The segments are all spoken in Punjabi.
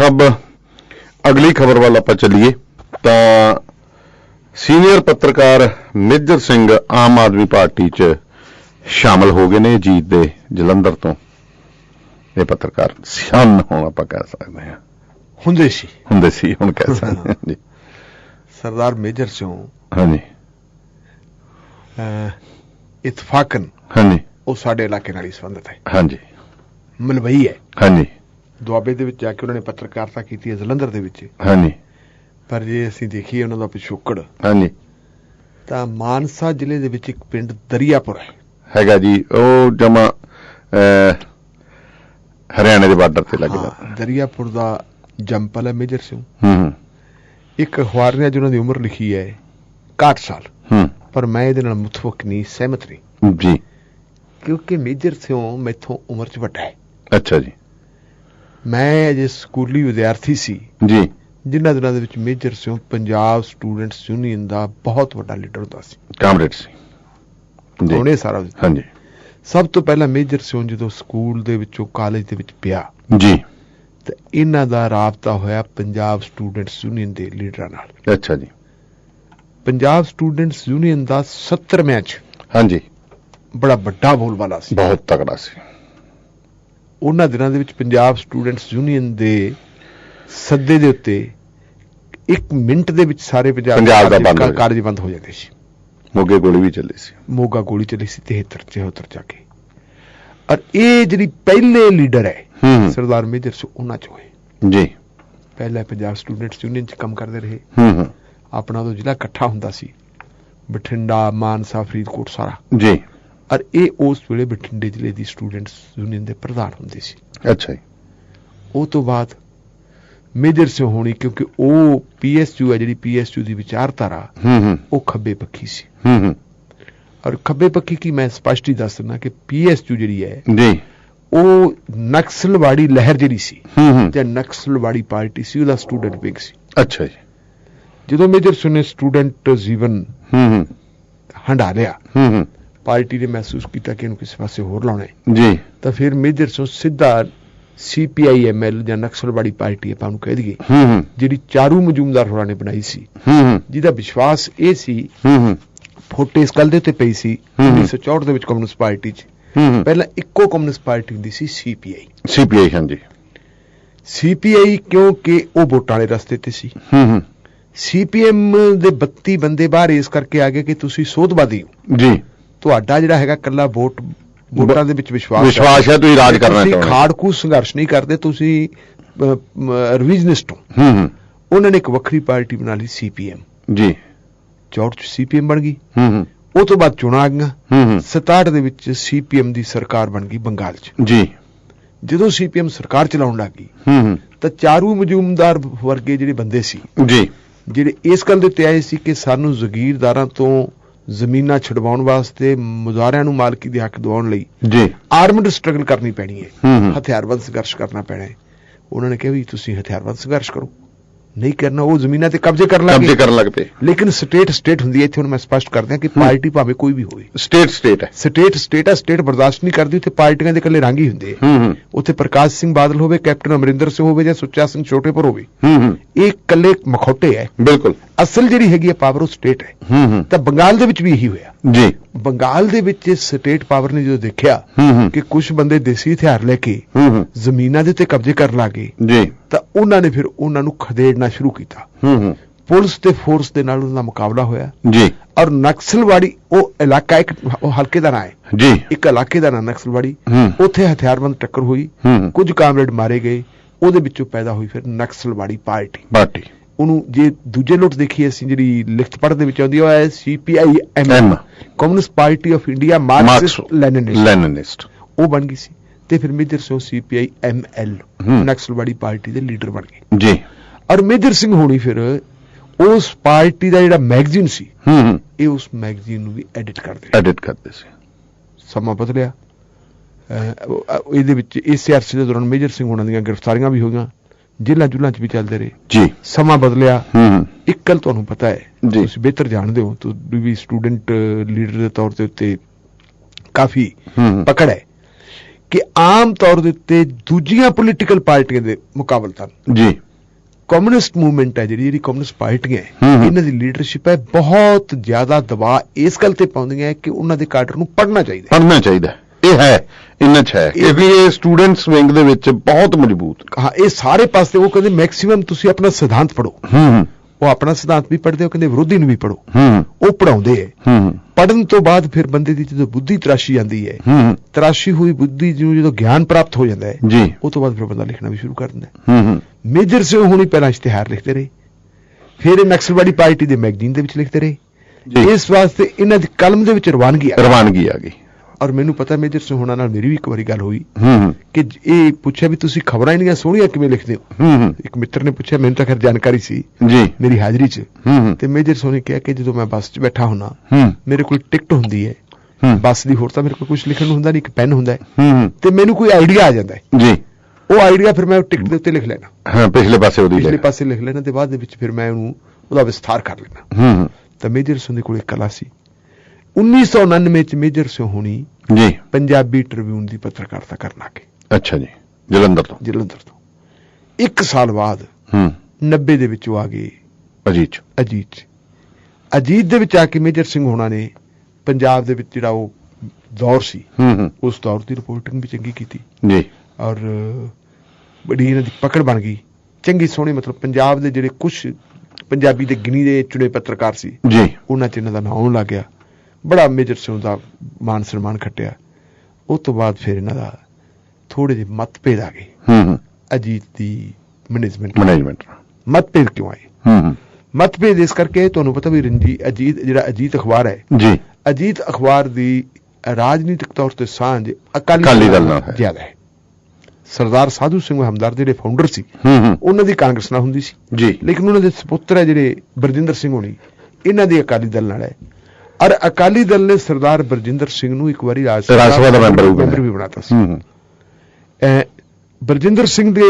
ਸਭ ਅਗਲੀ ਖਬਰ ਵੱਲ ਆਪਾਂ ਚੱਲੀਏ ਤਾਂ ਸੀਨੀਅਰ ਪੱਤਰਕਾਰ ਮੇਜਰ ਸਿੰਘ ਆਮ ਆਦਮੀ ਪਾਰਟੀ 'ਚ ਸ਼ਾਮਲ ਹੋ ਗਏ ਨੇ ਜੀਤ ਦੇ ਜਲੰਧਰ ਤੋਂ। ਇਹ ਪੱਤਰਕਾਰ ਸਨ ਹੁਣ ਆਪਾਂ ਕਹਿ ਸਕਦੇ ਹਾਂ। ਹੁੰਦੇ ਸੀ। ਹੁੰਦੇ ਸੀ ਹੁਣ ਕਹਿ ਸਕਦੇ ਹਾਂ ਜੀ। ਸਰਦਾਰ ਮੇਜਰ ਸਿੰਘ। ਹਾਂਜੀ। ਇਤਫਾਕਨ ਹਾਂਜੀ। ਉਹ ਸਾਡੇ ਇਲਾਕੇ ਨਾਲ ਹੀ ਸੰਬੰਧਿਤ ਹੈ। ਹਾਂਜੀ। ਮਲਵਈ ਹੈ। ਹਾਂਜੀ। ਦੁਆਬੇ ਦੇ ਵਿੱਚ ਜਾ ਕੇ ਉਹਨਾਂ ਨੇ ਪੱਤਰਕਾਰਤਾ ਕੀਤੀ ਹੈ ਜਲੰਧਰ ਦੇ ਵਿੱਚ। ਹਾਂਜੀ। ਪਰ ਜੇ ਅਸੀਂ ਦੇਖੀਏ ਉਹਨਾਂ ਦਾ ਪਿਛੋਕੜ ਹਾਂਜੀ। ਤਾਂ ਮਾਨਸਾ ਜ਼ਿਲ੍ਹੇ ਦੇ ਵਿੱਚ ਇੱਕ ਪਿੰਡ ਦਰਿਆਪੁਰ ਹੈ। ਹੈਗਾ ਜੀ ਉਹ ਜਮਾ ਹਰਿਆਣੇ ਦੇ ਬਾਰਡਰ ਤੇ ਲੱਗਦਾ। ਦਰਿਆਪੁਰ ਦਾ ਜੰਪਲ ਹੈ ਮੇਜਰ ਸਿੰਘ। ਹੂੰ ਇੱਕ ਅਖਬਾਰ ਨੇ ਅੱਜ ਉਹਨਾਂ ਦੀ ਉਮਰ ਲਿਖੀ ਹੈ 61 ਸਾਲ। ਹੂੰ। ਪਰ ਮੈਂ ਇਹਦੇ ਨਾਲ ਮੁਤਫਕ ਨਹੀਂ ਸਹਿਮਤ ਨਹੀਂ। ਜੀ। ਕਿਉਂਕਿ ਮੇਜਰ ਸਿੰਘ ਮੈਥੋਂ ਉਮਰ 'ਚ ਵੱਡਾ ਹੈ। ਅੱਛਾ ਜੀ। ਮੈਂ ਅਜੇ ਸਕੂਲੀ ਵਿਦਿਆਰਥੀ ਸੀ। ਜੀ। ਜਿਨ੍ਹਾਂ ਦਿਨਾਂ ਦੇ ਵਿੱਚ Major Singh Punjab students union ਦਾ ਬਹੁਤ ਵੱਡਾ ਲੀਡਰ ਹੁੰਦਾ ਸੀ। ਕਾਮਰੇਡ ਸੀ। ਜੀ। ਉਹਨੇ ਸਾਰਾ ਹਾਂਜੀ। ਸਭ ਤੋਂ ਪਹਿਲਾਂ ਮੇਜਰ ਸਿੰਘ ਜਦੋਂ ਸਕੂਲ ਦੇ ਵਿੱਚੋਂ ਕਾਲਜ ਦੇ ਵਿੱਚ ਪਿਆ। ਜੀ। ਤੇ ਇਹਨਾਂ ਦਾ ਰਾਬਤਾ ਹੋਇਆ ਪੰਜਾਬ ਸਟੂਡੈਂਟਸ ਯੂਨੀਅਨ ਦੇ ਲੀਡਰਾਂ ਨਾਲ। ਅੱਛਾ ਜੀ। ਪੰਜਾਬ ਸਟੂਡੈਂਟਸ ਯੂਨੀਅਨ ਦਾ 70 ਚ ਹਾਂਜੀ। ਬੜਾ ਵੱਡਾ ਬੋਲਬਾਲਾ ਸੀ। ਬਹੁਤ ਤਕੜਾ ਸੀ। ਉਹਨਾਂ ਦਿਨਾਂ ਦੇ ਵਿੱਚ ਪੰਜਾਬ ਸਟੂਡੈਂਟਸ ਯੂਨੀਅਨ ਦੇ ਸੱਦੇ ਦੇ ਉੱਤੇ 1 ਮਿੰਟ ਦੇ ਵਿੱਚ ਸਾਰੇ ਪੰਜਾਬ ਦਾ ਕਾਰਜ- ਬੰਦ ਹੋ ਜਾਂਦਾ। ਕਾਰਜ ਬੰਦ ਹੋ ਜਾਂਦੇ ਸੀ। ਮੋਗੇ ਗੋਲੀ ਵੀ ਚੱਲੀ ਸੀ। ਮੋਗਾ ਗੋਲੀ ਚੱਲੀ ਸੀ 73 74 ਜਾ ਕੇ। ਔਰ ਇਹ ਜਿਹੜੀ ਪਹਿਲੇ ਲੀਡਰ ਹੈ ਹੂੰ ਸਰਦਾਰ ਮੇਜਰ ਸਿੰਘ ਉਹਨਾਂ ਚ ਹੋਏ ਜੀ। ਪਹਿਲਾਂ ਪੰਜਾਬ ਸਟੂਡੈਂਟਸ ਯੂਨੀਅਨ ਚ ਕੰਮ ਕਰਦੇ ਰਹੇ। ਹੂੰ ਹੂੰ। ਆਪਣਾ ਉਹ ਜ਼ਿਲ੍ਹਾ ਇਕੱਠਾ ਹੁੰਦਾ ਸੀ। ਬਠਿੰਡਾ ਮਾਨਸਾ ਫਰੀਦਕੋਟ ਸਾਰਾ। ਜੀ। ਔਰ ਇਹ ਉਸ ਵੇਲੇ ਬਠਿੰਡੇ ਜ਼ਿਲ੍ਹੇ ਦੀ ਸਟੂਡੈਂਟਸ ਯੂਨੀਅਨ ਦੇ ਪ੍ਰਧਾਨ ਹੁੰਦੇ ਸੀ। ਅੱਛਾ ਜੀ। ਉਹ ਤੋਂ ਬਾਅਦ ਮੇਜਰ ਸਿੰਘ ਹੋਣੀ ਕਿਉਂਕਿ ਉਹ ਪੀਐਸਯੂ ਹੈ ਜਿਹੜੀ ਪੀਐਸਯੂ ਦੀ ਵਿਚਾਰਧਾਰਾ ਹੂੰ ਹੂੰ। ਉਹ ਖੱਬੇ ਪੱਖੀ ਸੀ। ਹੂੰ ਹੂੰ। ਔਰ ਖੱਬੇ ਪੱਖੀ ਕੀ ਮੈਂ ਸਪਸ਼ਟ ਹੀ ਦੱਸ ਦਿੰਦਾ ਕਿ ਪੀਐਸਯੂ ਜਿਹੜੀ ਹੈ ਜੀ। ਉਹ ਨਕਸਲਵਾੜੀ ਲਹਿਰ ਜਿਹੜੀ ਸੀ ਹੂੰ ਹੂੰ। ਜਾਂ ਨਕਸਲਵਾੜੀ ਪਾਰਟੀ ਸੀ ਉਹਦਾ ਸਟੂਡੈਂਟ ਵਿੰਗ ਸੀ। ਅੱਛਾ ਜੀ। ਜਦੋਂ ਮੇਜਰ ਸਿੰਘ ਨੇ ਸਟੂਡੈਂਟ ਜੀਵਨ ਹੂੰ ਹੂੰ। ਹੰਡਾ ਲਿਆ ਹੂੰ ਹੂੰ। ਪਾਰਟੀ ਨੇ ਮਹਿਸੂਸ ਕੀਤਾ ਕਿ ਇਹਨੂੰ ਕਿਸੇ ਪਾਸੇ ਹੋਰ ਲਾਉਣਾ ਹੈ। ਜੀ। ਤਾਂ ਫਿਰ ਮੇਜਰ ਸਿੰਘ ਸਿੱਧਾ ਸੀਪੀਆਈਐਮਐਲ ਜਾਂ ਨਕਸਲਵਾੜੀ ਪਾਰਟੀ ਆਪਾਂ ਨੂੰ ਕਹਿ ਦਈਏ ਹੂੰ ਹੂੰ। ਜਿਹੜੀ ਚਾਰੂ ਮਜੂਮਦਾਰ ਹੋਰਾਂ ਨੇ ਬਣਾਈ ਸੀ। ਹੂੰ ਹੂੰ। ਜਿਹਦਾ ਵਿਸ਼ਵਾਸ ਇਹ ਸੀ ਹੂੰ ਹੂੰ। ਫੋਟੇ ਇਸ ਗੱਲ ਦੇ ਉੱਤੇ ਪਈ ਸੀ ਹੂੰ। 1964 ਦੇ ਵਿੱਚ ਕਮਿਊਨਿਸਟ ਪਾਰਟੀ 'ਚ। ਪਹਿਲਾਂ ਇੱਕੋ ਕਮਿਊਨਿਸਟ ਪਾਰਟੀ ਹੁੰਦੀ ਸੀ ਸੀਪੀਆਈ ਸੀਪੀਆਈ ਹਾਂਜੀ। ਸੀਪੀਆਈ ਕਿਉਂਕਿ ਉਹ ਵੋਟਾਂ ਵਾਲੇ ਰਸਤੇ ਤੇ ਸੀ। ਹੂੰ ਹੂੰ। ਸੀਪੀਐਮ ਦੇ 32 ਬੰਦੇ ਬਾਹਰ ਇਸ ਕਰਕੇ ਆ ਗਏ ਕਿ ਤੁਸੀਂ ਸੋਧਵਾਦੀ ਹੋ। ਜੀ। ਤੁਹਾਡਾ ਜਿਹੜਾ ਹੈਗਾ ਕੱਲਾ ਵੋਟ ਵੋਟਾਂ ਦੇ ਵਿੱਚ ਵਿਸ਼ਵਾਸ ਵਿਸ਼ਵਾਸ ਹੈ ਤੁਸੀਂ ਰਾਜ ਕਰਨਾ ਤੁਸੀਂ ਚਾਹੁੰਦੇ ਹੋ। ਖਾੜਕੂ ਸੰਘਰਸ਼ ਨਹੀਂ ਕਰਦੇ ਤੁਸੀਂ ਰਿਵੀਜ਼ਨਿਸਟ ਹੋ। ਹੂੰ ਹੂੰ। ਉਹਨਾਂ ਨੇ ਇੱਕ ਵੱਖਰੀ ਪਾਰਟੀ ਬਣਾ ਲਈ ਸੀਪੀਐਮ ਜੀ। ਚੌੜ ਚ ਸੀਪੀਐਮ ਬਣ ਗਈ। ਹੂੰ ਹੂੰ। ਉਹ ਤੋਂ ਬਾਅਦ ਚੋਣਾਂ ਆ ਗਈਆਂ। ਹੂੰ ਹੂੰ। 67 ਦੇ ਵਿੱਚ ਸੀਪੀਐਮ ਦੀ ਸਰਕਾਰ ਬਣ ਗਈ ਬੰਗਾਲ 'ਚ। ਜੀ। ਜਦੋਂ ਸੀਪੀਐਮ ਸਰਕਾਰ ਚਲਾਉਣ ਲੱਗੀ ਹੂੰ ਹੂੰ। ਤਾਂ ਚਾਰੂ ਮਜੂਮਦਾਰ ਵਰਗੇ ਜਿਹੜੇ ਬੰਦੇ ਸੀ ਜੀ। ਜਿਹੜੇ ਇਸ ਗੱਲ ਦੇ ਉੱਤੇ ਆਏ ਸੀ ਕਿ ਸਾਨੂੰ ਜ਼ਗੀਰਦਾਰਾਂ ਤੋਂ ਜ਼ਮੀਨਾਂ ਛਡਵਾਉਣ ਵਾਸਤੇ ਮੁਜ਼ਾਰਿਆਂ ਨੂੰ ਮਾਲਕੀ ਦੇ ਹੱਕ ਦਿਵਾਉਣ ਲਈ ਜੀ। ਆਰਮਡ ਸਟਰਗਲ ਕਰਨੀ ਪੈਣੀ ਹੈ। ਹਥਿਆਰਬੰਦ ਸੰਘਰਸ਼ ਕਰਨਾ ਪੈਣਾ ਹੈ। ਉਹਨਾਂ ਨੇ ਕਿਹਾ ਵੀ ਤੁਸੀਂ ਹਥਿਆਰਬੰਦ ਸੰਘਰਸ਼ ਕਰੋ। ਨਹੀਂ ਕਰਨਾ ਉਹ ਜ਼ਮੀਨਾਂ ਤੇ ਕਬਜ਼ੇ ਕਰਨ ਕਬਜ਼ੇ ਲੱਗੇ ਕਰਨ ਲੱਗ ਪਏ। ਲੇਕਿਨ ਸਟੇਟ ਸਟੇਟ ਹੁੰਦੀ ਹੈ ਇੱਥੇ ਹੁਣ ਮੈਂ ਸਪਸ਼ਟ ਕਰ ਦਿਆਂ ਕਿ ਪਾਰਟੀ ਭਾਵੇਂ ਕੋਈ ਵੀ ਹੋਵੇ। ਸਟੇਟ ਸਟੇਟ ਹੈ। ਸਟੇਟ ਸਟੇਟ ਆ ਸਟੇਟ ਬਰਦਾਸ਼ਤ ਨਹੀਂ ਕਰਦੀ ਉੱਥੇ ਪਾਰਟੀਆਂ ਦੇ ਇਕੱਲੇ ਰੰਗ ਹੀ ਹੁੰਦੇ ਆ। ਹੂੰ ਹੂੰ। ਉੱਥੇ ਪ੍ਰਕਾਸ਼ ਸਿੰਘ ਬਾਦਲ ਹੋਵੇ ਕੈਪਟਨ ਅਮਰਿੰਦਰ ਸਿੰਘ ਹੋਵੇ ਜਾਂ ਸੁੱਚਾ ਸਿੰਘ ਛੋਟੇਪੁਰ ਹੋਵੇ ਹੂੰ ਹੂੰ। ਇਹ ਇਕੱਲੇ ਮਖੌਟੇ ਹੈ। ਬਿਲਕੁਲ। ਅਸਲ ਜਿਹੜੀ ਹੈਗੀ ਹੈ ਪਾਵਰ ਉਹ ਸਟੇਟ ਹੈ। ਹੂੰ ਹੂੰ। ਤਾਂ ਬੰਗਾਲ ਦੇ ਵਿੱਚ ਵੀ ਇਹੀ ਹੋਇਆ। ਜੀ। ਬੰਗਾਲ ਦੇ ਵਿੱਚ ਸਟੇਟ ਪਾਵਰ ਨੇ ਜਦੋਂ ਦੇਖਿਆ ਹੂੰ ਹੂੰ। ਕਿ ਕੁਝ ਬੰਦੇ ਦੇਸੀ ਹਥਿਆਰ ਲੈ ਕੇ ਹੂੰ ਹੂੰ। ਜ਼ਮੀਨਾਂ ਦੇ ਉੱਤੇ ਕਬਜ਼ੇ ਕਰਨ ਲੱਗੇ ਜੀ। ਤਾਂ ਉਹਨਾਂ ਨੇ ਫਿਰ ਉਹਨਾਂ ਨੂੰ ਖਦੇੜਨਾ ਸ਼ੁਰੂ ਕੀਤਾ। ਹੂੰ ਹੂੰ। ਪੁਲਿਸ ਤੇ ਫੋਰਸ ਦੇ ਨਾਲ ਉਹਨਾਂ ਦਾ ਮੁਕਾਬਲਾ ਹੋਇਆ। ਜੀ। ਔਰ ਨਕਸਲਵਾੜੀ ਉਹ ਇਲਾਕਾ ਇੱਕ ਉਹ ਹਲਕੇ ਦਾ ਨਾਂ ਹੈ। ਜੀ। ਇੱਕ ਇਲਾਕੇ ਦਾ ਨਾਂ ਨਕਸਲਵਾੜੀ। ਉੱਥੇ ਹਥਿਆਰਬੰਦ ਟੱਕਰ ਹੋਈ। ਕੁਝ ਕਾਮਰੇਡ ਮਾਰੇ ਗਏ। ਉਹਦੇ ਵਿੱਚੋਂ ਪੈਦਾ ਹੋਈ ਫਿਰ ਨਕਸਲਵਾੜੀ ਪਾਰਟੀ। ਪਾਰਟੀ। ਉਹਨੂੰ ਜੇ ਦੂਜੇ ਨੋਟ ਦੇਖੀਏ ਅਸੀਂ ਜਿਹੜੀ ਲਿਖਤ ਪੜ੍ਹ ਦੇ ਵਿੱਚ ਆਉਂਦੀ ਉਹ ਹੈ CPI M communist party of India Marxist Leninist ਉਹ ਬਣ ਗਈ ਸੀ। ਤੇ ਫਿਰ major Singh CPI ML. Naxalbari party ਦੇ ਲੀਡਰ ਬਣ ਗਏ। ਜੀ। ਔਰ ਮੇਜਰ ਸਿੰਘ ਹੋਣੀ ਫਿਰ ਉਸ ਪਾਰਟੀ ਦਾ ਜਿਹੜਾ ਮੈਗਜ਼ੀਨ ਸੀ ਹੂੰ ਇਹ ਉਸ ਮੈਗਜ਼ੀਨ ਨੂੰ ਵੀ ਐਡਿਟ ਕਰਦੇ ਐਡਿਟ ਕਰਦੇ ਸੀ। ਸਮਾਂ ਬਦਲਿਆ। ਇਹਦੇ ਵਿੱਚ ਇਸੇ ਅਰਸੇ ਦੇ ਦੌਰਾਨ ਮੇਜਰ ਸਿੰਘ ਹੋਣਾ ਦੀਆਂ ਗ੍ਰਿਫਤਾਰੀਆਂ ਵੀ ਹੋਈਆਂ। ਜੇਲ੍ਹਾਂ ਜੁਲਾਂ 'ਚ ਵੀ ਚੱਲਦੇ ਰਹੇ। ਜੀ। ਸਮਾਂ ਬਦਲਿਆ। ਹੂੰ ਇੱਕ ਗੱਲ ਤੁਹਾਨੂੰ ਪਤਾ ਹੈ। ਤੁਸੀਂ ਬਿਹਤਰ ਜਾਣਦੇ ਹੋ ਤੁਸੀਂ ਵੀ ਸਟੂਡੈਂਟ ਲੀਡਰ ਦੇ ਤੌਰ ਤੇ ਉੱਤੇ ਕਾਫੀ ਪਕੜ ਹੈ ਕਿ ਆਮ ਤੌਰ ਦੇ ਉੱਤੇ ਦੂਜੀਆਂ ਪੋਲੀਟੀਕਲ ਪਾਰਟੀਆਂ ਦੇ ਮੁਕਾਬਲਤਨ ਜੀ। ਕਮਿਊਨਿਸਟ ਮੂਵਮੈਂਟ ਹੈ ਜਿਹੜੀ ਜਿਹੜੀ ਕਮਿਊਨਿਸਟ ਪਾਰਟੀਆਂ। ਇਹਨਾਂ ਦੀ ਲੀਡਰਸ਼ਿਪ ਹੈ ਬਹੁਤ ਜ਼ਿਆਦਾ ਦਬਾਅ ਇਸ ਗੱਲ ਤੇ ਪਾਉਂਦੀਆਂ ਹੈ ਕਿ ਉਹਨਾਂ ਦੇ ਕਾਡਰ ਨੂੰ ਪੜ੍ਹਨਾ ਚਾਹੀਦਾ ਹੈ। ਪੜ੍ਹਨਾ ਚਾਹੀਦਾ। ਇਹ ਹੈ ਇੰਨਾ ਚ ਹੈ। ਕਿਉਂਕਿ ਇਹ ਸਟੂਡੈਂਟਸ ਵਿੰਗ ਦੇ ਵਿੱਚ ਬਹੁਤ ਮਜ਼ਬੂਤ। ਹਾਂ ਇਹ ਸਾਰੇ ਪਾਸੇ ਉਹ ਕਹਿੰਦੇ ਮੈਕਸਿਮਮ ਤੁਸੀਂ ਆਪਣਾ ਸਿਧਾਂਤ ਪੜੋ ਹੂੰ ਹੂੰ। ਉਹ ਆਪਣਾ ਸਿਧਾਂਤ ਵੀ ਪੜ੍ਹਦੇ ਉਹ ਕਹਿੰਦੇ ਵਿਰੋਧੀ ਨੂੰ ਵੀ ਪੜੋ ਹੂੰ। ਉਹ ਪੜਾਉਂਦੇ ਹੈ ਹੂੰ। ਪੜਨ ਤੋਂ ਬਾਅਦ ਫਿਰ ਬੰਦੇ ਦੀ ਜਦੋਂ ਬੁੱਧੀ ਤਰਾਸ਼ੀ ਜਾਂਦੀ ਹੈ ਹੂੰ। ਤਰਾਸ਼ੀ ਹੋਈ ਬੁੱਧੀ ਨੂੰ ਜਦੋਂ ਗਿਆਨ ਪ੍ਰਾਪਤ ਹੋ ਜਾਂਦਾ ਹੈ ਉਹ ਤੋਂ ਬਾਅਦ ਫਿਰ ਬੰਦਾ ਲਿਖਣਾ ਵੀ ਸ਼ੁਰੂ ਕਰ ਦਿੰਦਾ ਹੈ ਹੂੰ ਹੂੰ। ਮੇਜਰ ਸਿੰਘ ਹੁਣੀ ਪਹਿਲਾਂ ਇਸ਼ਤਿਹਾਰ ਲਿਖਦੇ ਰਹੇ। ਫਿਰ ਇਹ ਨਕਸਲਵਾੜੀ ਪਾਰਟੀ ਦੇ ਮੈਗਜ਼ੀਨ ਦੇ ਵਿੱਚ ਲਿਖਦੇ ਰਹੇ। ਇਸ ਵਾਸਤੇ ਇਹਨਾਂ ਦੀ ਕਲਮ ਦੇ ਵਿੱਚ ਰਵਾਨਗੀ ਆ ਰਵਾਨਗੀ ਆ ਗਈ। ਔਰ ਮੈਨੂੰ ਪਤਾ ਮੇਜਰ ਹੁਣਾਂ ਨਾਲ ਮੇਰੀ ਵੀ ਇੱਕ ਵਾਰੀ ਗੱਲ ਹੋਈ ਕਿ ਇਹ ਪੁੱਛਿਆ ਵੀ ਤੁਸੀਂ ਖਬਰਾਂ ਇੰਨੀਆਂ ਸੋਹਣੀਆਂ ਕਿਵੇਂ ਲਿਖਦੇ ਹੋ? ਇੱਕ ਮਿੱਤਰ ਨੇ ਪੁੱਛਿਆ ਮੈਨੂੰ ਤਾਂ ਖੈਰ ਜਾਣਕਾਰੀ ਸੀ ਜੀ। ਮੇਰੀ ਹਾਜ਼ਰੀ 'ਚ। ਤੇ ਮੇਜਰ ਨੇ ਕਿਹਾ ਕਿ ਜਦੋਂ ਮੈਂ ਬੱਸ 'ਚ ਬੈਠਾ ਹੁੰਨਾ ਹੂੰ। ਮੇਰੇ ਕੋਲ ਟਿਕਟ ਹੁੰਦੀ ਹੈ। ਬੱਸ ਦੀ ਹੋਰ ਤਾਂ ਮੇਰੇ ਕੋਲ ਕੁਝ ਲਿਖਣ ਨੂੰ ਹੁੰਦਾ ਨਹੀਂ ਇੱਕ ਪੈਨ ਹੁੰਦਾ ਹੈ। ਤੇ ਮੈਨੂੰ ਕੋਈ ਆਈਡੀਆ ਆ ਜਾਂਦਾ ਹੈ। ਜੀ। ਉਹ ਆਈਡੀਆ ਫਿਰ ਮੈਂ ਟਿਕਟ ਦੇ ਉੱਤੇ ਲਿਖ ਲੈਣਾ। ਹਾਂ ਪਿਛਲੇ ਪਾਸੇ ਉਹਦੀ ਪਿਛਲੇ ਪਾਸੇ ਲਿਖ ਲੈਣਾ ਤੇ ਬਾਅਦ ਦੇ ਵਿੱਚ ਫਿਰ ਮੈਂ ਉਹਨੂੰ ਉਹਦਾ ਵਿਸਥਾਰ ਕਰ ਲੈਣਾ। ਹੂੰ ਤਾਂ ਮੇਜਰ ਦੇ ਕੋਲ ਇੱਕ ਕਲਾ ਸੀ। 1999 ਚ ਮੇਜਰ ਸਿੰਘ ਹੋਣੀ ਜੀ। ਪੰਜਾਬੀ ਟ੍ਰਿਬਿਊਨ ਦੀ ਪੱਤਰਕਾਰਤਾ ਕਰਨ ਲੱਗੇ ਅੱਛਾ ਜੀ। ਜਲੰਧਰ ਤੋਂ। ਜਲੰਧਰ ਤੋਂ। ਇੱਕ ਸਾਲ ਬਾਅਦ ਹੂੰ। 90 ਦੇ ਵਿੱਚ ਉਹ ਆ ਗਏ। ਅਜੀਤ। ਅਜੀਤ। ਅਜੀਤ ਦੇ ਵਿੱਚ ਆ ਕੇ ਮੇਜਰ ਸਿੰਘ ਹੋਣਾ ਨੇ ਪੰਜਾਬ ਦੇ ਵਿੱਚ ਜਿਹੜਾ ਉਹ ਦੌਰ ਸੀ ਹੂੰ ਹੂੰ। ਉਸ ਦੌਰ ਦੀ ਰਿਪੋਰਟਿੰਗ ਵੀ ਚੰਗੀ ਕੀਤੀ। ਜੀ। ਔਰ ਬੜੀ ਇਹਨਾਂ ਦੀ ਪਕੜ ਬਣ ਗਈ। ਚੰਗੀ ਸੋਹਣੀ ਮਤਲਬ ਪੰਜਾਬ ਦੇ ਜਿਹੜੇ ਕੁਝ ਪੰਜਾਬੀ ਦੇ ਗਿਣੀ ਦੇ ਚੁਣੇ ਪੱਤਰਕਾਰ ਸੀ ਜੀ। ਉਹਨਾਂ 'ਚ ਇਹਨਾਂ ਦਾ ਨਾਮ ਆਉਣ ਲੱਗ ਗਿਆ। ਬੜਾ ਮੇਜਰ ਸਿੰਘ ਦਾ ਮਾਨ ਸਨਮਾਨ ਖੱਟਿਆ। ਉਸ ਤੋਂ ਬਾਅਦ ਫਿਰ ਇਹਨਾਂ ਦਾ ਥੋੜੇ ਜਿਹੇ ਮਤਭੇਦ ਆ ਗਏ। ਹੂੰ ਹੂੰ। ਅਜੀਤ ਦੀ ਮੈਨੇਜਮੈਂਟ ਮੈਨੇਜਮੈਂਟ ਮਤਭੇਦ ਕਿਉਂ ਆਏ? ਹੂੰ ਮਤਭੇਦ ਇਸ ਕਰਕੇ ਤੁਹਾਨੂੰ ਪਤਾ ਵੀ ਰਣਜੀ ਅਜੀਤ ਜਿਹੜਾ ਅਜੀਤ ਅਖਬਾਰ ਹੈ। ਜੀ। ਅਜੀਤ ਅਖਬਾਰ ਦੀ ਰਾਜਨੀਤਿਕ ਤੌਰ ਤੇ ਸਾਂਝ ਅਕਾਲੀ ਦਲ ਨਾਲ ਹੈ। ਜ਼ਿਆਦਾ ਹੈ। ਸਰਦਾਰ ਸਾਧੂ ਸਿੰਘ ਹਮਦਰ ਜਿਹੜੇ ਫਾਊਂਡਰ ਸੀ ਉਹਨਾਂ ਦੀ ਕਾਂਗਰਸ ਨਾਲ ਹੁੰਦੀ ਸੀ। ਜੀ। ਲੇਕਿਨ ਉਹਨਾਂ ਦੇ ਸੁਪੁੱਤਰ ਹੈ ਜਿਹੜੇ ਬਰਜਿੰਦਰ ਸਿੰਘ ਹੋਣੀ ਇਹਨਾਂ ਦੀ ਅਕਾਲੀ ਦਲ ਨਾਲ ਹੈ। ਔਰ ਅਕਾਲੀ ਦਲ ਨੇ ਸਰਦਾਰ ਬਰਜਿੰਦਰ ਸਿੰਘ ਨੂੰ ਇੱਕ ਵਾਰੀ ਰਾਜ ਰਾਜ ਸਭਾ ਦਾ ਮੈਂਬਰ ਵੀ ਬਣਾਤਾ ਸੀ। ਬਰਜਿੰਦਰ ਸਿੰਘ ਦੇ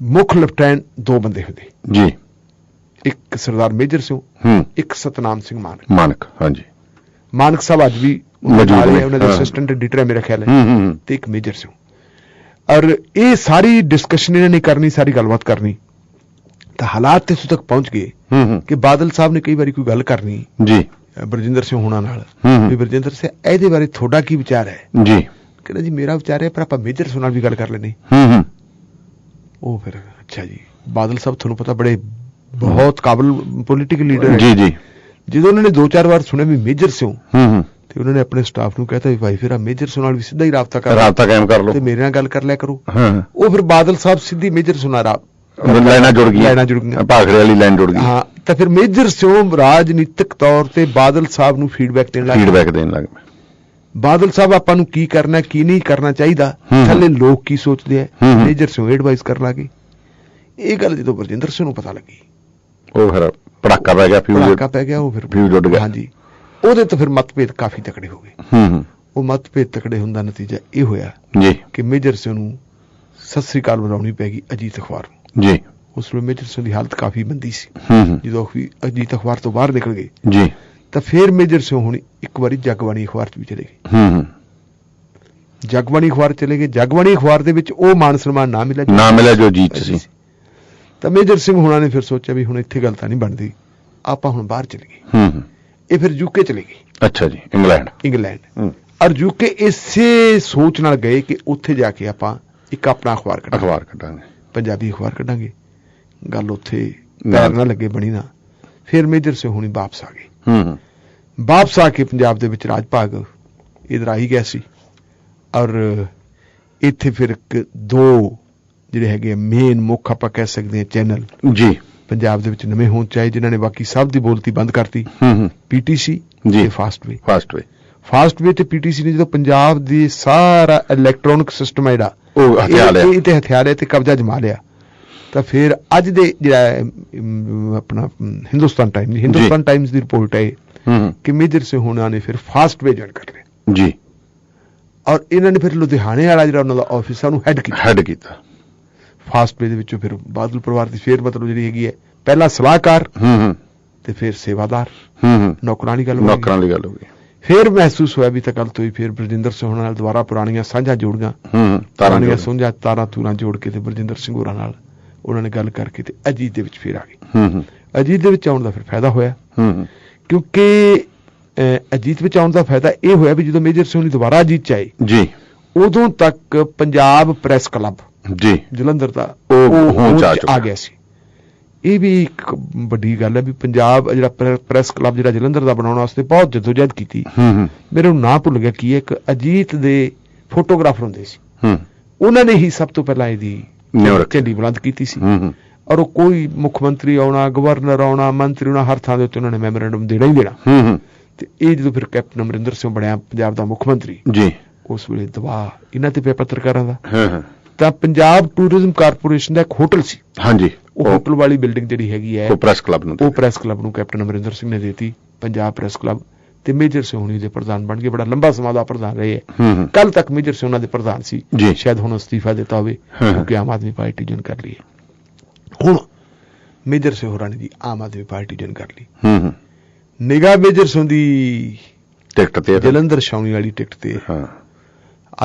ਮੁੱਖ ਲੈਫਟੈਨੈਂਟ ਦੋ ਬੰਦੇ ਹੁੰਦੇ। ਜੀ। ਇੱਕ ਸਰਦਾਰ ਮੇਜਰ ਸਿੰਘ ਹੂੰ। ਇੱਕ ਸਤਨਾਮ ਸਿੰਘ ਮਾਨਕ। ਮਾਨਕ ਹਾਂਜੀ। ਮਾਨਕ ਸਾਹਿਬ ਅੱਜ ਵੀ ਮੌਜੂਦ ਨੇ, ਉਹਨਾਂ ਦੇ। ਅਸਿਸਟੈਂਟ ਐਡੀਟਰ ਹੈ ਮੇਰਾ ਖਿਆਲ ਹੈ। ਤੇ ਇੱਕ ਮੇਜਰ ਸਿੰਘ। ਔਰ ਇਹ ਸਾਰੀ ਡਿਸਕਸ਼ਨ ਇਹਨਾਂ ਨੇ ਕਰਨੀ ਸਾਰੀ ਗੱਲਬਾਤ ਕਰਨੀ। ਤਾਂ ਹਾਲਾਤ ਤੇ ਤੱਕ ਪਹੁੰਚ ਗਏ ਕਿ ਬਾਦਲ ਸਾਹਿਬ ਨੇ ਕਈ ਵਾਰੀ ਕੋਈ ਗੱਲ ਕਰਨੀ ਜੀ। ਬਰਜਿੰਦਰ ਸਿੰਘ ਹੋਣਾ ਨਾਲ। ਵੀ ਬਰਜਿੰਦਰ ਸਿੰਘ ਇਹਦੇ ਬਾਰੇ ਤੁਹਾਡਾ ਕੀ ਵਿਚਾਰ ਹੈ? ਜੀ। ਕਹਿੰਦਾ ਜੀ ਮੇਰਾ ਵਿਚਾਰ ਹੈ ਪਰ ਆਪਾਂ ਮੇਜਰ ਸਿੰਘ ਨਾਲ ਵੀ ਗੱਲ ਕਰ ਲੈਣੀ ਹੂੰ ਹੂੰ। ਉਹ ਫਿਰ ਅੱਛਾ ਜੀ। ਬਾਦਲ ਸਾਹਿਬ ਤੁਹਾਨੂੰ ਪਤਾ ਬੜੇ ਬਹੁਤ ਕਾਬਲ ਪੋਲੀਟੀਕਲ ਲੀਡਰ ਹੈ। ਜੀ ਜੀ। ਜਦੋਂ ਉਹਨਾਂ ਨੇ ਦੋ ਚਾਰ ਵਾਰ ਸੁਣਿਆ ਵੀ ਮੇਜਰ ਸਿੰਘ ਹੂੰ ਹੂੰ। ਤੇ ਉਹਨਾਂ ਨੇ ਆਪਣੇ ਸਟਾਫ ਨੂੰ ਕਹਿਤਾ ਵੀ ਭਾਈ ਫਿਰ ਆ ਮੇਜਰ ਸਿੰਘ ਨਾਲ ਵੀ ਸਿੱਧਾ ਹੀ ਰਾਬਤਾ ਕਰ ਰਾਬਤਾ ਕਾਇਮ ਕਰ ਲਓ। ਤੇ ਮੇਰੇ ਨਾਲ ਗੱਲ ਕਰ ਲਿਆ ਕਰੋ। ਹਾਂ ਉਹ ਫਿਰ ਬਾਦਲ ਸਾਹਿਬ ਸਿੱਧੀ ਮੇਜਰ ਸਿੰਘ ਨਾਲ ਲਾਈਨਾਂ ਜੁੜ ਗਈਆਂ। ਲਾਈਨਾਂ ਜੁੜ ਗਈਆਂ। ਭਾਖੜੇ ਵਾਲੀ ਲਾਈਨ ਜੁੜ ਗਈ। ਹਾਂ ਤਾਂ ਫਿਰ ਮੇਜਰ ਸਿੰਘ ਰਾਜਨੀਤਿਕ ਤੌਰ ਤੇ ਬਾਦਲ ਸਾਹਿਬ ਨੂੰ ਫੀਡਬੈਕ ਦੇਣ ਲੱਗ ਫੀਡਬੈਕ ਦੇਣ ਲੱਗ ਪਏ। ਬਾਦਲ ਸਾਹਿਬ ਆਪਾਂ ਨੂੰ ਕੀ ਕਰਨਾ ਕੀ ਨਹੀਂ ਕਰਨਾ ਚਾਹੀਦਾ। ਥੱਲੇ ਲੋਕ ਕੀ ਸੋਚਦੇ ਆ? ਹੂੰ। ਮੇਜਰ ਸਿੰਘ ਐਡਵਾਈਸ ਕਰਨ ਲੱਗੇ। ਇਹ ਗੱਲ ਜਦੋਂ ਬਰਜਿੰਦਰ ਸਿੰਘ ਨੂੰ ਪਤਾ ਲੱਗੀ। ਉਹ ਫਿਰ ਪੜਾਕਾ ਪੈ ਗਿਆ ਫਿਊਜ਼ ਪੜਾਕਾ ਪੈ ਗਿਆ ਉਹ ਫਿਰ ਫਿਊਜ਼ ਉੱਡ ਗਿਆ। ਹਾਂਜੀ। ਉਹਦੇ ਤੋਂ ਫਿਰ ਮਤਭੇਦ ਕਾਫੀ ਤਕੜੇ ਹੋ ਗਏ। ਹੂੰ ਹੂੰ। ਉਹ ਮਤਭੇਦ ਤਕੜੇ ਹੋਣ ਦਾ ਨਤੀਜਾ ਇਹ ਹੋਇਆ ਜੀ। ਕਿ ਮੇਜਰ ਸਿੰਘ ਨੂੰ ਸਤਿ ਸ੍ਰੀ ਅਕਾਲ ਬੁਲਾਉਣੀ ਪੈ ਗਈ ਅਜੀਤ ਅਖਬਾਰ ਨੂੰ। ਜੀ। ਉਸ ਵੇਲੇ ਮੇਜਰ ਸਿੰਘ ਦੀ ਹਾਲਤ ਕਾਫੀ ਮੰਦੀ ਸੀ। ਜਦੋਂ ਅਖੀ- ਅਜੀਤ ਅਖਬਾਰ ਤੋਂ ਬਾਹਰ ਨਿਕਲ ਗਏ ਜੀ। ਤਾਂ ਫਿਰ ਮੇਜਰ ਸਿੰਘ ਹੁਣ ਇੱਕ ਵਾਰੀ ਜਗਬਾਣੀ ਅਖਬਾਰ 'ਚ ਵੀ ਚਲੇ ਗਏ। ਜਗਬਾਣੀ ਅਖਬਾਰ ਚਲੇ ਗਏ। ਜਗਬਾਣੀ ਅਖਬਾਰ ਦੇ ਵਿੱਚ ਉਹ ਮਾਨ ਸਨਮਾਨ ਨਾ ਮਿਲਿਆ ਜੋ। ਨਾ ਮਿਲਿਆ ਜੋ ਜੀਤ ਸੀ। ਤਾਂ ਮੇਜਰ ਸਿੰਘ ਹੁਣਾਂ ਨੇ ਫਿਰ ਸੋਚਿਆ ਵੀ ਹੁਣ ਇੱਥੇ ਗੱਲ ਤਾਂ ਨਹੀਂ ਬਣਦੀ। ਆਪਾਂ ਹੁਣ ਬਾਹਰ ਚਲੇ ਗਏ। ਹੂੰ ਇਹ ਫਿਰ ਯੂਕੇ ਚਲੇ ਗਏ। ਅੱਛਾ ਜੀ ਇੰਗਲੈਂਡ। ਇੰਗਲੈਂਡ। ਔਰ ਯੂਕੇ ਇਸੇ ਸੋਚ ਨਾਲ ਗਏ ਕਿ ਉੱਥੇ ਜਾ ਕੇ ਆਪਾਂ ਇੱਕ ਆਪਣਾ ਅਖਬਾਰ ਕੱਢਾਂਗੇ। ਅਖਬਾਰ ਕੱਢਾਂਗੇ। ਪੰਜਾਬੀ ਅਖਬਾਰ ਕੱਢਾਂਗੇ। ਗੱਲ ਉੱਥੇ। ਪੈਰ ਨਾ ਲੱਗੇ ਬਣੀ ਨਾ। ਫਿਰ ਮੇਜਰ ਸਿੰਘ ਹੁਣੀ ਵਾਪਸ ਆ ਗਏ। ਹੂੰ ਵਾਪਸ ਆ ਕੇ ਪੰਜਾਬ ਦੇ ਵਿੱਚ ਰਾਜ ਭਾਗ ਇਧਰ ਆ ਹੀ ਗਿਆ ਸੀ। ਔਰ ਇੱਥੇ ਫਿਰ ਇੱਕ ਦੋ ਜਿਹੜੇ ਹੈਗੇ ਮੇਨ ਮੁੱਖ ਆਪਾਂ ਕਹਿ ਸਕਦੇ ਹਾਂ ਚੈਨਲ ਜੀ। ਪੰਜਾਬ ਦੇ ਵਿੱਚ ਨਵੇਂ ਹੋਣ ਚਾਹੇ ਜਿਨ੍ਹਾਂ ਨੇ ਬਾਕੀ ਸਭ ਦੀ ਬੋਲਤੀ ਬੰਦ ਕਰਤੀ। ਹੂੰ ਹੂੰ। ਪੀਟੀਸੀ ਜੀ। ਤੇ ਫਾਸਟਵੇ ਫਾਸਟ ਵੇ ਫਾਸਟਵੇ ਤੇ ਪੀਟੀਸੀ ਨੇ ਜਦੋਂ ਪੰਜਾਬ ਦੀ ਸਾਰਾ ਇਲੈਕਟ੍ਰੋਨਿਕ ਸਿਸਟਮ ਹੈ ਜਿਹੜਾ ਉਹ ਹਥਿਆਰ ਇਹ- ਲਿਆ। ਇਹ ਤੇ ਹਥਿਆਰ ਹੈ ਤੇ ਕਬਜ਼ਾ ਜਮਾ ਲਿਆ। ਤਾਂ ਫਿਰ ਅੱਜ ਦੇ ਜਿਹੜਾ ਆਪਣਾ ਹਿੰਦੁਸਤਾਨ ਟਾਈਮਜ਼ ਹਿੰਦੁਸਤਾਨ ਟਾਈਮਜ਼ ਦੀ ਰਿਪੋਰਟ ਹੈ ਕਿ ਮੇਜਰ ਸਿੰਘ ਹੋਣਾ ਨੇ ਫਿਰ ਫਾਸਟਵੇ ਜੁਆਇਨ ਕਰ ਲਿਆ। ਜੀ। ਔਰ ਇਹਨਾਂ ਨੇ ਫਿਰ ਲੁਧਿਆਣੇ ਵਾਲਾ ਜਿਹੜਾ ਉਹਨਾਂ ਦਾ ਆਫਿਸ ਆ ਉਹਨੂੰ ਹੈੱਡ ਕੀਤਾ। ਹੈਡ ਕੀਤਾ। ਫਾਸਟਵੇ ਦੇ ਵਿੱਚੋਂ ਫਿਰ ਬਾਦਲ ਪਰਿਵਾਰ ਦੀ ਫੇਰ ਮਤਲਬ ਜਿਹੜੀ ਹੈਗੀ ਹੈ ਪਹਿਲਾ ਸਲਾਹਕਾਰ ਹੂੰ ਹੂੰ। ਤੇ ਫਿਰ ਸੇਵਾਦਾਰ। ਹੂੰ ਹੂੰ। ਨੌਕਰਾਂ ਵਾਲੀ ਗੱਲ ਹੋ ਗਈ। ਨੌਕਰਾਂ ਦੀ ਗੱਲ ਹੋ ਗਈ। ਫਿਰ ਮਹਿਸੂਸ ਹੋਇਆ ਵੀ ਤਾਂ ਕੱਲ ਤੋਂ ਹੀ ਫਿਰ ਬਰਜਿੰਦਰ ਸਿੰਘ ਹੋਰਾਂ ਨਾਲ ਦੁਬਾਰਾ ਪੁਰਾਣੀਆਂ ਸਾਂਝਾਂ ਜੋੜੀਆਂ। ਹੂੰ ਤਾਰਾਂ ਪੁਰਾਣੀਆਂ। ਸਾਂਝਾਂ ਤਾਰਾਂ ਤੂਰਾਂ ਜੋੜ ਕੇ ਤੇ ਬਰਜਿੰਦਰ ਸਿੰਘ ਹੋਰਾਂ ਨਾਲ ਉਹਨਾਂ ਨੇ ਗੱਲ ਕਰਕੇ ਤੇ ਅਜੀਤ ਦੇ ਵਿੱਚ ਫਿਰ ਆ ਗਏ। ਹੂੰ ਹੂੰ। ਅਜੀਤ ਦੇ ਵਿੱਚ ਆਉਣ ਦਾ ਫਿਰ ਫਾਇਦਾ ਹੋਇਆ। ਹੂੰ ਹੂੰ। ਕਿਉਂਕਿ ਅਜੀਤ ਵਿੱਚ ਆਉਣ ਦਾ ਫਾਇਦਾ ਇਹ ਹੋਇਆ ਵੀ ਜਦੋਂ ਮੇਜਰ ਸਿੰਘ ਨੇ ਦੁਬਾਰਾ ਅਜੀਤ ਚ ਆਏ ਜੀ। ਉਦੋਂ ਤੱਕ ਪੰਜਾਬ ਪ੍ਰੈਸ ਕਲੱਬ ਜੀ। ਜਲੰਧਰ ਦਾ ਉਹ ਚੁੱਕਾ। ਆ ਗਿਆ ਸੀ। ਇਹ ਵੀ ਇੱਕ ਵੱਡੀ ਗੱਲ ਹੈ ਵੀ ਪੰਜਾਬ ਜਿਹੜਾ ਪ੍ਰੈ- ਪ੍ਰੈਸ ਕਲੱਬ ਜਿਹੜਾ ਜਲੰਧਰ ਦਾ ਬਣਾਉਣ ਵਾਸਤੇ ਬਹੁਤ ਜਦੋਜਹਿਦ ਕੀਤੀ। ਹੂੰ ਹੂੰ। ਮੇਰੇ ਨੂੰ ਨਾਂ ਭੁੱਲ ਗਿਆ ਕੀ ਇੱਕ ਅਜੀਤ ਦੇ ਫੋਟੋਗ੍ਰਾਫਰ ਹੁੰਦੇ ਸੀ। ਹੂੰ। ਉਹਨਾਂ ਨੇ ਹੀ ਸਭ ਤੋਂ ਪਹਿਲਾਂ ਇਹਦੀ। ਝੰਡੀ ਬੁਲੰਦ ਕੀਤੀ ਸੀ। ਹੂੰ ਹੂੰ। ਔਰ ਉਹ ਕੋਈ ਮੁੱਖ ਮੰਤਰੀ ਆਉਣਾ ਗਵਰਨਰ ਆਉਣਾ ਮੰਤਰੀ ਆਉਣਾ ਹਰ ਥਾਂ ਦੇ ਉੱਤੇ ਉਹਨਾਂ ਨੇ ਮੈਮੋਰੈਂਡਮ ਦੇਣਾ ਹੀ ਦੇਣਾ। ਤੇ ਇਹ ਜਦੋਂ ਫਿਰ ਕੈਪਟਨ ਅਮਰਿੰਦਰ ਸਿੰਘ ਬਣਿਆ ਪੰਜਾਬ ਦਾ ਮੁੱਖ ਮੰਤਰੀ ਜੀ। ਉਸ ਵੇਲੇ ਦਬਾਅ ਇਹਨਾਂ ਤੇ ਪਿਆ ਪੱਤਰਕਾਰਾਂ ਦਾ। ਹਾਂ ਹਾਂ। ਤਾਂ ਪੰਜਾਬ ਟੂਰਿਜ਼ਮ ਕਾਰਪੋਰੇਸ਼ਨ ਦਾ ਇੱਕ ਹੋਟਲ ਸੀ। ਹਾਂਜੀ। ਉਹ ਹੋਟਲ ਵਾਲੀ ਬਿਲਡਿੰਗ ਜਿਹੜੀ ਹੈਗੀ ਹੈ ਉਹ ਪ੍ਰੈਸ ਕਲੱਬ ਨੂੰ ਉਹ ਪ੍ਰੈਸ ਕਲੱਬ ਨੂੰ ਕੈਪਟਨ ਅਮਰਿੰਦਰ ਸਿੰਘ ਨੇ ਦਿੱਤੀ ਪੰਜਾਬ ਪ੍ਰੈਸ ਕਲੱਬ ਤੇ ਮੇਜਰ ਸੋਹਣੀ ਦੇ ਪ੍ਰਧਾਨ ਬਣ ਗਏ। ਬੜਾ ਲੰਬਾ ਸਮਾਂ ਦਾ ਪ੍ਰਧਾਨ ਰਹੇ ਹੈ। ਕੱਲ ਤੱਕ ਮੇਜਰ ਉਹਨਾਂ ਦੇ ਪ੍ਰਧਾਨ ਸੀ। ਸ਼ਾਇਦ ਹੁਣ ਅਸਤੀਫਾ ਦਿੱਤਾ ਹੋਵੇ। ਕਿਉਂਕਿ ਆਮ ਆਦਮੀ ਪਾਰਟੀ ਜੁਨ ਕਰ ਲਈ ਹੁਣ ਮੇਜਰ ਸਿੰਘ ਹੋਰਾਂ ਨੇ ਜੀ ਆਮ ਆਦਮੀ ਪਾਰਟੀ ਜੁਨ ਕਰ ਲਈ। ਹੂੰ ਹੂੰ। ਨਿਗਾਹ ਮੇਜਰ ਸਿੰਘ ਦੀ ਟਿਕਟ ਤੇ। ਜਲੰਧਰ ਛਾਉਣੀ ਵਾਲੀ ਟਿਕਟ ਤੇ। ਹਾਂ।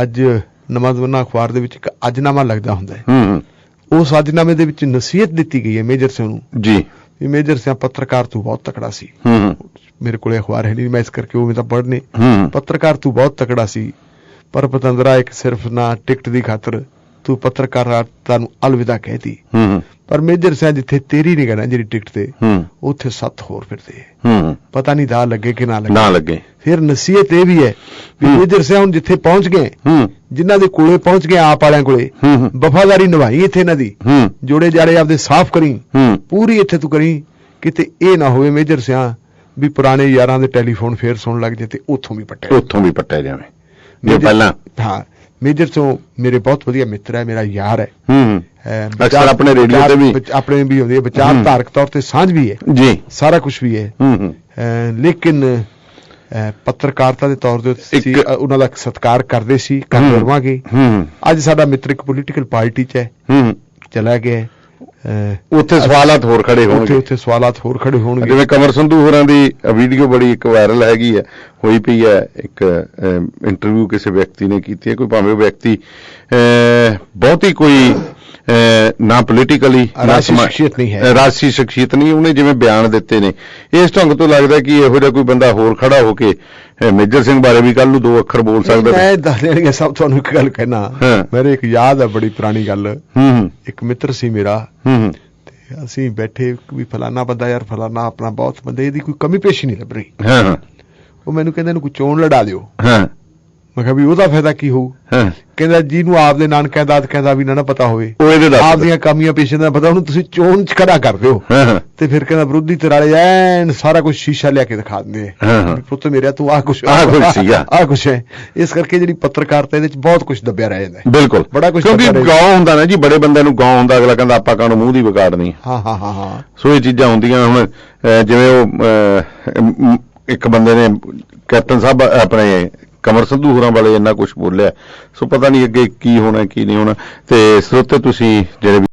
ਅੱਜ ਨਵਾਜ਼ਵਨਾ ਅਖਬਾਰ ਦੇ ਵਿੱਚ ਇੱਕ ਅਜਨਾਮਾ ਲੱਗਦਾ ਹੁੰਦਾ ਹੈ। ਹੂੰ ਉਸ ਅਜਨਾਮੇ ਦੇ ਵਿੱਚ ਨਸੀਹਤ ਦਿੱਤੀ ਗਈ ਹੈ ਮੇਜਰ ਸਿੰਘ ਨੂੰ। ਜੀ। ਵੀ ਮੇਜਰ ਸਿੰਘ ਪੱਤਰਕਾਰ ਤੋਂ ਬਹੁਤ ਤਕੜਾ ਸੀ। ਹੂੰ ਮੇਰੇ ਕੋਲੇ ਅਖਬਾਰ ਹੈ ਨਹੀਂ ਮੈਂ ਇਸ ਕਰਕੇ ਉਹ ਮੈਂ ਤਾਂ ਪੜ੍ਹਨੇ। ਪੱਤਰਕਾਰ ਤੂੰ ਬਹੁਤ ਤਕੜਾ ਸੀ। ਪਰ ਪਤੰਦਰਾ ਇੱਕ ਸਿਰਫ ਨਾ ਟਿਕਟ ਦੀ ਖਾਤਰ ਤੂੰ ਪੱਤਰਕਾਰਤਾ ਨੂੰ ਅਲਵਿਦਾ ਕਹਿਤੀ। ਹੂੰ। ਪਰ ਮੇਜਰ ਸਿੰਘ ਜਿੱਥੇ ਤੇਰੀ ਨਹੀਂ ਨਾ ਜਿਹੜੀ ਟਿਕਟ ਤੇ ਹੂੰ। ਉੱਥੇ ਸੱਤ ਹੋਰ ਫਿਰਦੇ। ਹੂੰ। ਪਤਾ ਨਹੀਂ ਦਾ ਲੱਗੇ ਕਿ ਨਾ ਲੱਗੇ। ਨਾ ਲੱਗੇ। ਫਿਰ ਨਸੀਹਤ ਇਹ ਵੀ ਹੈ ਵੀ। ਮੇਜਰ ਸਿੰਘ ਹੁਣ ਜਿੱਥੇ ਪਹੁੰਚ ਗਏ ਹੂੰ। ਜਿਨ੍ਹਾਂ ਦੇ ਕੋਲੇ ਪਹੁੰਚ ਗਏ ਆਪ ਵਾਲਿਆਂ ਕੋਲੇ ਵਫਾਦਾਰੀ ਨਿਭਾਈ ਇੱਥੇ ਇਹਨਾਂ ਦੀ। ਜੋੜੇ ਜਾੜੇ ਆਪਦੇ ਸਾਫ਼ ਕਰੀ। ਪੂਰੀ ਇੱਥੇ ਤੂੰ ਕਰੀ ਕਿਤੇ ਇਹ ਨਾ ਹੋਵੇ ਮੇਜਰ ਸਿਆ ਵੀ ਪੁਰਾਣੇ ਯਾਰਾਂ ਦੇ ਟੈਲੀਫੋਨ ਫੇਰ ਸੁਣ ਲੱਗ ਜੇ ਤੇ ਉੱਥੋਂ ਵੀ ਪੱਟੇ ਉੱਥੋਂ ਵੀ ਪੱਟਿਆ ਜਾਵੇ। ਜੇ ਪਹਿਲਾਂ। ਹਾਂ। ਮੇਜਰ ਤੋਂ ਮੇਰੇ ਬਹੁਤ ਵਧੀਆ ਮਿੱਤਰ ਹੈ ਮੇਰਾ ਯਾਰ ਹੈ। ਹੂੰ ਅਕਸਰ ਆਪਣੇ ਰੇਡੀਓ ਤੇ ਵੀ- ਆਪਣੇ ਵੀ ਹੁੰਦੀ ਹੈ ਵਿਚਾਰ। ਧਾਰਕ ਤੌਰ ਤੇ ਸਾਂਝ ਵੀ ਹੈ। ਜੀ। ਸਾਰਾ ਕੁਝ ਵੀ ਹੈ। ਹੂੰ ਲੇਕਿਨ ਪੱਤਰਕਾਰਤਾ ਦੇ ਤੌਰ ਦੇ ਉੱਤੇ ਸੀ, ਉਹਨਾਂ ਦਾ ਸਤਿਕਾਰ ਕਰਦੇ ਸੀ ਕਰਦੇ। ਰਵਾਂਗੇ ਅੱਜ ਸਾਡਾ ਮਿੱਤਰ ਇੱਕ ਪੋਲੀਟੀਕਲ ਪਾਰਟੀ 'ਚ ਹੈ। ਚਲਾ ਗਿਆ ਉੱਥੇ ਸਵਾਲਾਤ ਹੋਰ ਖੜੇ ਉੱਥੇ ਹੋਣਗੇ। ਉੱਥੇ ਸਵਾਲਾਤ ਹੋਰ ਖੜੇ ਹੋਣਗੇ। ਜਿਵੇਂ ਕਮਰ ਸੰਧੂ ਹੋਰਾਂ ਦੀ ਵੀਡੀਓ ਬੜੀ ਇੱਕ ਵਾਇਰਲ ਹੈਗੀ ਹੈ ਹੋਈ ਪਈ ਹੈ ਇੱਕ ਇੰਟਰਵਿਊ ਕਿਸੇ ਵਿਅਕਤੀ ਨੇ ਕੀਤੀ ਹੈ ਕੋਈ ਭਾਵੇਂ ਉਹ ਵਿਅਕਤੀ ਬਹੁਤੀ ਕੋਈ ਨਾ ਪੋਲੀਟੀਕਲੀ ਰਾਜਸੀ ਸ਼ਖਸੀਅਤ ਨਹੀਂ ਹੈ। ਰਾਜਸੀ ਸ਼ਖਸੀਅਤ ਨਹੀਂ ਉਹਨੇ ਜਿਵੇਂ ਬਿਆਨ ਦਿੱਤੇ ਨੇ। ਇਸ ਢੰਗ ਤੋਂ ਲੱਗਦਾ ਕਿ ਇਹੋ ਜਿਹਾ ਕੋਈ ਬੰਦਾ ਹੋਰ ਖੜਾ ਹੋ ਕੇ ਮੇਜਰ ਸਿੰਘ ਬਾਰੇ ਵੀ ਕੱਲ ਨੂੰ ਦੋ ਅੱਖਰ ਬੋਲ ਸਕਦਾ ਮੈਂ ਦੱਸ ਦੇਣਗੇ ਸਭ ਤੁਹਾਨੂੰ ਇੱਕ ਗੱਲ ਕਹਿਣਾ। ਮੇਰੇ ਇੱਕ ਯਾਦ ਹੈ ਬੜੀ ਪੁਰਾਣੀ ਗੱਲ। ਇੱਕ ਮਿੱਤਰ ਸੀ ਮੇਰਾ। ਤੇ ਅਸੀਂ ਬੈਠੇ ਵੀ ਫਲਾਨਾ ਬੰਦਾ ਯਾਰ ਫਲਾਨਾ ਆਪਣਾ ਬਹੁਤ ਬੰਦੇ ਇਹਦੀ ਕੋਈ ਕਮੀ ਪੇਸ਼ੀ ਨਹੀਂ ਲੱਭ ਰਹੀ। ਹਾਂ ਹਾਂ। ਉਹ ਮੈਨੂੰ ਕਹਿੰਦੇ ਇਹਨੂੰ ਕੋਈ ਚੋਣ ਲੜਾ ਦਿਓ। ਹਾਂ। ਮੈਂ ਕਿਹਾ ਵੀ ਉਹਦਾ ਫਾਇਦਾ ਕੀ ਹੋਊ? ਹਾਂ। ਕਹਿੰਦਾ ਜਿਹਨੂੰ ਆਪਦੇ ਨਾਨਕਿਆਂ ਦਾਦ ਕਹਿੰਦਾ ਵੀ ਨਾ ਨਾ ਪਤਾ ਹੋਵੇ। ਉਹ ਇਹਦੇ ਦੱਸ ਆਪਦੀਆਂ ਕਮੀਆਂ ਪੇਸ਼ੀਆਂ ਦਾ ਪਤਾ ਉਹਨੂੰ ਤੁਸੀਂ ਚੋਣ ਚ ਖੜਾ ਕਰ ਦਿਓ। ਹਾਂ ਤੇ ਫਿਰ ਕਹਿੰਦਾ ਵਿਰੋਧੀ ਧਿਰ ਵਾਲੇ ਐਨ ਸਾਰਾ ਕੁਝ ਸ਼ੀਸ਼ਾ ਲਿਆ ਕੇ ਦਿਖਾ ਦਿੰਦੇ ਆ। ਪੁੱਤ ਮੇਰਿਆ ਤੂੰ ਆਹ ਕੁਛ ਆਹ ਕੁਛ ਸੀਗਾ। ਆਹ ਕੁਛ ਹੈ। ਇਸ ਕਰਕੇ ਜਿਹੜੀ ਪੱਤਰਕਾਰਤਾ ਇਹਦੇ ਚ ਬਹੁਤ ਕੁਝ ਦੱਬਿਆ ਰਹਿ ਜਾਂਦਾ ਬਿਲਕੁਲ। ਬੜਾ ਕੁਛ ਕਿਉਂਕਿ। ਗਾਉਂ ਹੁੰਦਾ ਨਾ ਜੀ ਬੜੇ ਬੰਦਿਆਂ ਨੂੰ ਗਾਉਂ ਹੁੰਦਾ ਅਗਲਾ ਕਹਿੰਦਾ ਆਪਾਂ ਕਾਹਨੂੰ ਮੂੰਹ ਦੀ ਵਿਗਾੜਨੀ ਹਾਂ। ਹਾਂ ਹਾਂ ਹਾਂ ਸੋ ਇਹ ਚੀਜ਼ਾਂ ਹੁੰਦੀਆਂ ਹੁਣ ਜਿਵੇਂ ਉਹ ਇੱਕ ਬੰਦੇ ਨੇ ਕੈਪਟਨ ਸਾਹਿਬ ਆਪਣੇ ਕਮਰ ਸੰਧੂ ਹੋਰਾਂ ਵਾਲੇ ਇੰਨਾ ਕੁਝ ਬੋਲਿਆ। ਸੋ ਪਤਾ ਨਹੀਂ ਅੱਗੇ ਕੀ ਹੋਣਾ, ਕੀ ਨਹੀਂ ਹੋਣਾ। ਤੇ ਸਰੋਤੇ ਤੁਸੀਂ ਜਿਹੜੇ